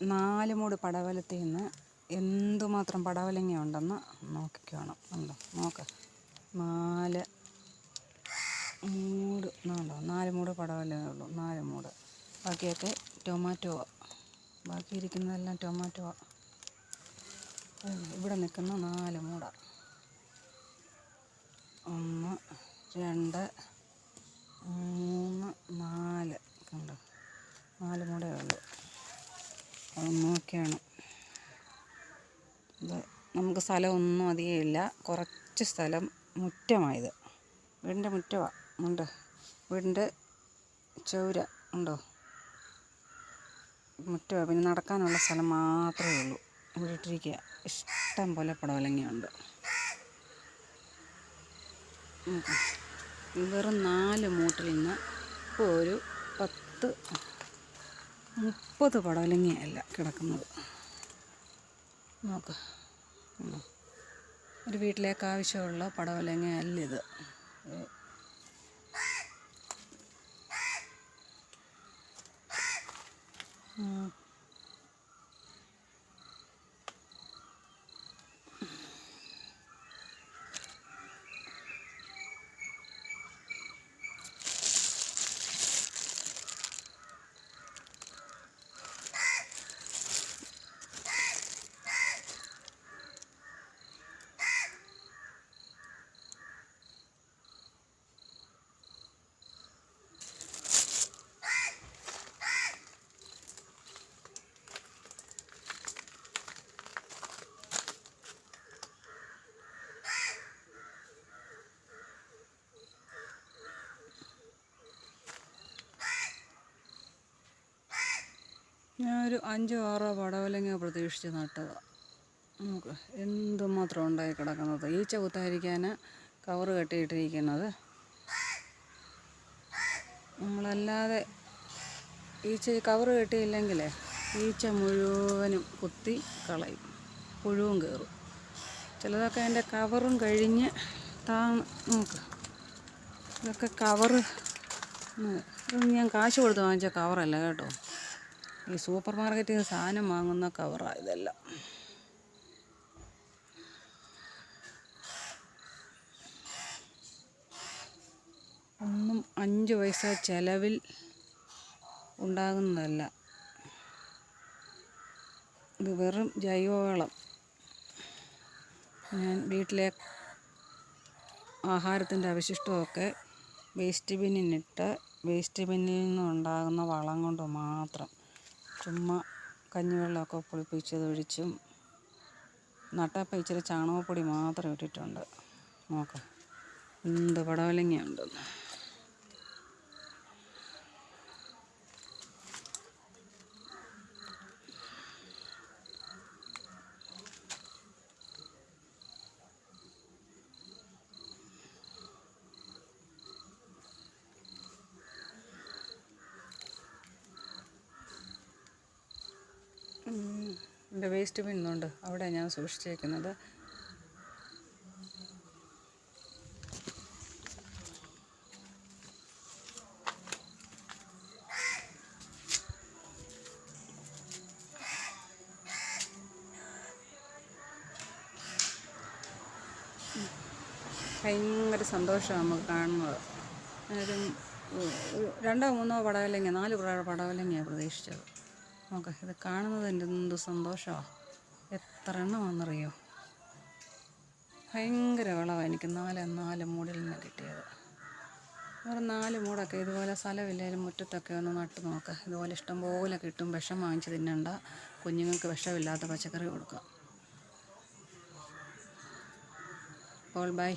നാല് മൂട് പടവലത്തിൽ നിന്ന് എന്തുമാത്രം പടവലങ്ങ ഉണ്ടെന്ന് നോക്കിക്കോണം. ഉണ്ടോ നോക്ക്. നാല് മൂട്. ഉണ്ടോ നാല് മൂട് പടവലമേ ഉള്ളൂ. നാല് മൂട് ബാക്കിയൊക്കെ ടൊമാറ്റോ ബാക്കി ഇരിക്കുന്നതെല്ലാം ടൊമാറ്റോ ഇവിടെ നിൽക്കുന്ന നാല് മൂട ഒന്ന് രണ്ട് മൂന്ന് നാല്. കണ്ടോ? നാല് മൂടേ ഉള്ളൂ. നോക്കിയാണ് ഇത് നമുക്ക് സ്ഥലമൊന്നും അധികം ഇല്ല. കുറച്ച് സ്ഥലം മുറ്റമായത്. വീടിന്റെ മുറ്റമാണ് ഉണ്ട്. വീടിന്റെ ചൗര ഉണ്ടോ? മുറ്റമാണ് പിന്നെ നടക്കാനുള്ള സ്ഥലം മാത്രമേ ഉള്ളൂ. ഇവിടെ ഇഷ്ടം പോലെ പടവലങ്ങയുണ്ട്. വെറും നാല് മൂട്ടിൽ നിന്ന് ഇപ്പോൾ ഒരു പത്ത് മുപ്പത് പടവലങ്ങയല്ല കിടക്കുന്നത് നോക്ക്? ഒരു വീട്ടിലേക്ക് ആവശ്യമുള്ള പടവലങ്ങ അല്ല ഇത്. ഞാനൊരു അഞ്ചോ ആറോ പടവലങ്ങ പ്രതീക്ഷിച്ച് നട്ടതാണ് നമുക്ക് എന്തുമാത്രം ഉണ്ടായി കിടക്കുന്നത്? ഈച്ച കുത്തായിരിക്കാൻ കവറ് കെട്ടിയിട്ടിരിക്കുന്നത്. നമ്മളല്ലാതെ ഈച്ച കവറ് കെട്ടിയില്ലെങ്കിലേ ഈച്ച മുഴുവനും കുത്തി കളയും. പുഴുവും കയറും. ചിലതൊക്കെ അതിന്റെ കവറും കഴിഞ്ഞ് താ നോക്ക് ഇതൊക്കെ കവറ്. ഞാൻ കാശ് കൊടുത്ത് വാങ്ങിച്ച കവറല്ല കേട്ടോ. ഈ സൂപ്പർ മാർക്കറ്റിൽ നിന്ന് സാധനം വാങ്ങുന്ന കവറാണ് ഇതെല്ലാം. ഒന്നും അഞ്ച് പൈസ ചെലവിൽ ഉണ്ടാകുന്നതല്ല. ഇത് വെറും ജൈവവളം. ഞാൻ വീട്ടിലെ ആഹാരത്തിന്റെ അവശിഷ്ടമൊക്കെ വേസ്റ്റ് ബിന്നിനിട്ട് വേസ്റ്റ് ബിന്നിൽ നിന്നുണ്ടാകുന്ന വളം കൊണ്ട് മാത്രം. ചുമ്മാ കഞ്ഞിവെള്ളമൊക്കെ പുളിപ്പിച്ചതൊഴിച്ചും നട്ടപ്പം ഇച്ചിരി ചാണകപ്പൊടി മാത്രം ഇട്ടിട്ടുണ്ട്. നോക്ക്. എന്ത് പടവലങ്ങയുണ്ടെന്ന്. എന്റെ വേസ്റ്റ് ബിന്നുണ്ട് അവിടെ ഞാൻ സൂക്ഷിച്ചേക്കുന്നത്. ഭയങ്കര സന്തോഷമാണ് നമുക്ക് കാണുന്നത്. രണ്ടോ മൂന്നോ പടവലങ്ങ നാല് പടവലങ്ങയാണ് പ്രതീക്ഷിച്ചത്. നോക്ക് ഇത് കാണുന്നത് എന്റെ എന്ത് സന്തോഷമാണ് എത്ര എണ്ണമാണെന്നറിയോ? ഭയങ്കര വിളവാണ് എനിക്ക് നാല് നാല് മൂടിൽ നിന്ന് കിട്ടിയത്. വേറെ നാല് മൂടൊക്കെ ഇതുപോലെ സ്ഥലമില്ലായാലും മുറ്റത്തൊക്കെ ഒന്ന് നട്ട് നോക്കുക ഇതുപോലെ ഇഷ്ടംപോലെ കിട്ടും വിഷം വാങ്ങിച്ച് തിന്നണ്ട. കുഞ്ഞുങ്ങൾക്ക് വിഷമില്ലാത്ത പച്ചക്കറി കൊടുക്കുക അപ്പോൾ ബൈ.